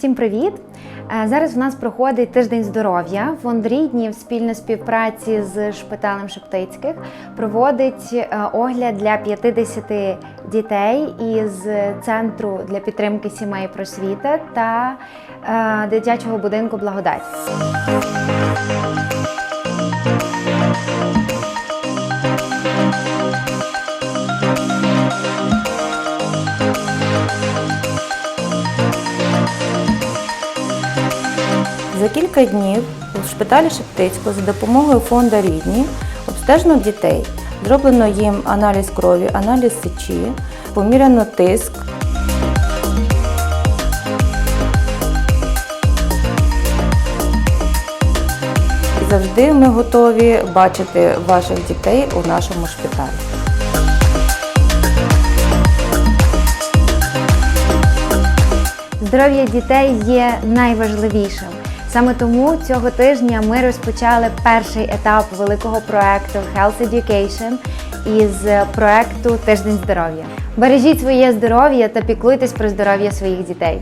Всім привіт! Е, Зараз в нас проходить тиждень здоров'я. Фонд рідні в спільній співпраці з шпиталем Шептицьких проводить е, огляд для 50 дітей із центру для підтримки сімей просвіта та е, дитячого будинку Благодать. За кілька днів у шпиталі Шептицького за допомогою фонду Рідні обстежено дітей. Зроблено їм аналіз крові, аналіз сечі, поміряно тиск. Завжди ми готові бачити ваших дітей у нашому шпиталі. Здоров'я дітей є найважливішим. Саме тому цього тижня ми розпочали перший етап великого проекту Health Education із проекту Тиждень здоров'я. Бережіть своє здоров'я та піклуйтесь про здоров'я своїх дітей.